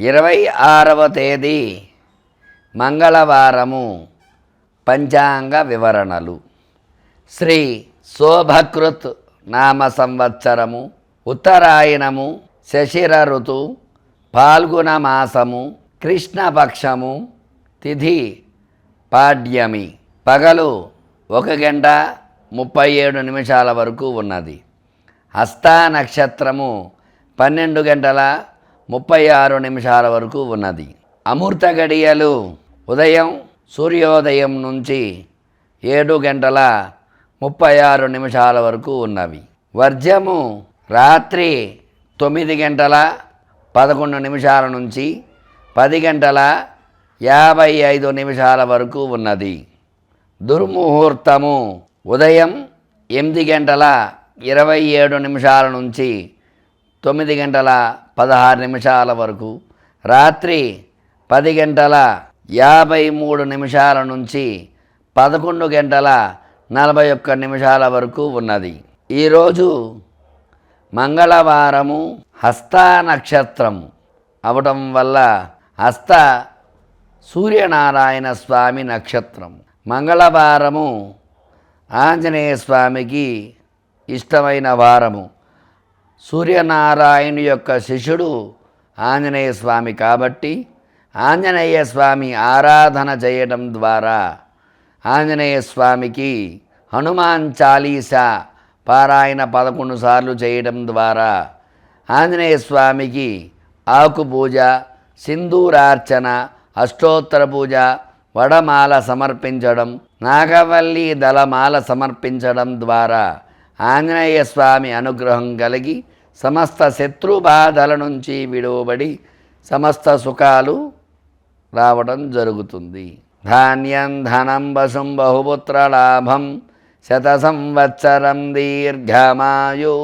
ఇరవై ఆరవ తేదీ మంగళవారము. పంచాంగ వివరణలు. శ్రీ శోభకృత్ నామ సంవత్సరము ఉత్తరాయణము శశిర ఋతు పాల్గుణ మాసము కృష్ణపక్షము తిథి పాడ్యమి. పగలు ఒక గంట ముప్పై ఏడు నిమిషాల వరకు ఉన్నది. హస్తా నక్షత్రము పన్నెండు గంటల ముప్పై ఆరు నిమిషాల వరకు ఉన్నది. అమూర్త గడియలు ఉదయం సూర్యోదయం నుంచి ఏడు గంటల ముప్పై ఆరు నిమిషాల వరకు ఉన్నవి. వర్జము రాత్రి తొమ్మిది గంటల పదకొండు నిమిషాల నుంచి పది గంటల యాభై ఐదు నిమిషాల వరకు ఉన్నది. దుర్ముహూర్తము ఉదయం ఎనిమిది గంటల ఇరవై ఏడు నిమిషాల నుంచి తొమ్మిది గంటల పదహారు నిమిషాల వరకు రాత్రి పది గంటల యాభై మూడు నిమిషాల నుంచి పదకొండు గంటల నలభై ఒక్క నిమిషాల వరకు ఉన్నది. ఈరోజు మంగళవారము హస్త నక్షత్రము అవటం వల్ల హస్త సూర్యనారాయణ స్వామి నక్షత్రం. మంగళవారము ఆంజనేయ స్వామికి ఇష్టమైన వారము. సూర్యనారాయణు యొక్క శిష్యుడు ఆంజనేయ స్వామి కాబట్టి ఆంజనేయ స్వామి ఆరాధన చేయడం ద్వారా ఆంజనేయ స్వామికి హనుమాన్ చాలీసా పారాయణ పదకొండు సార్లు చేయడం ద్వారా ఆంజనేయ స్వామికి ఆకు పూజ సింధూరార్చన అష్టోత్తర పూజ వడమాల సమర్పించడం నాగవల్లి దళమాల సమర్పించడం ద్వారా ఆంజనేయ స్వామి అనుగ్రహం కలిగి సమస్త శత్రు బాధల నుంచి విడువబడి సమస్త సుఖాలు రావడం జరుగుతుంది. ధాన్యం ధనం వశం బహుపుత్ర లాభం శత సంవత్సరం దీర్ఘమాయు.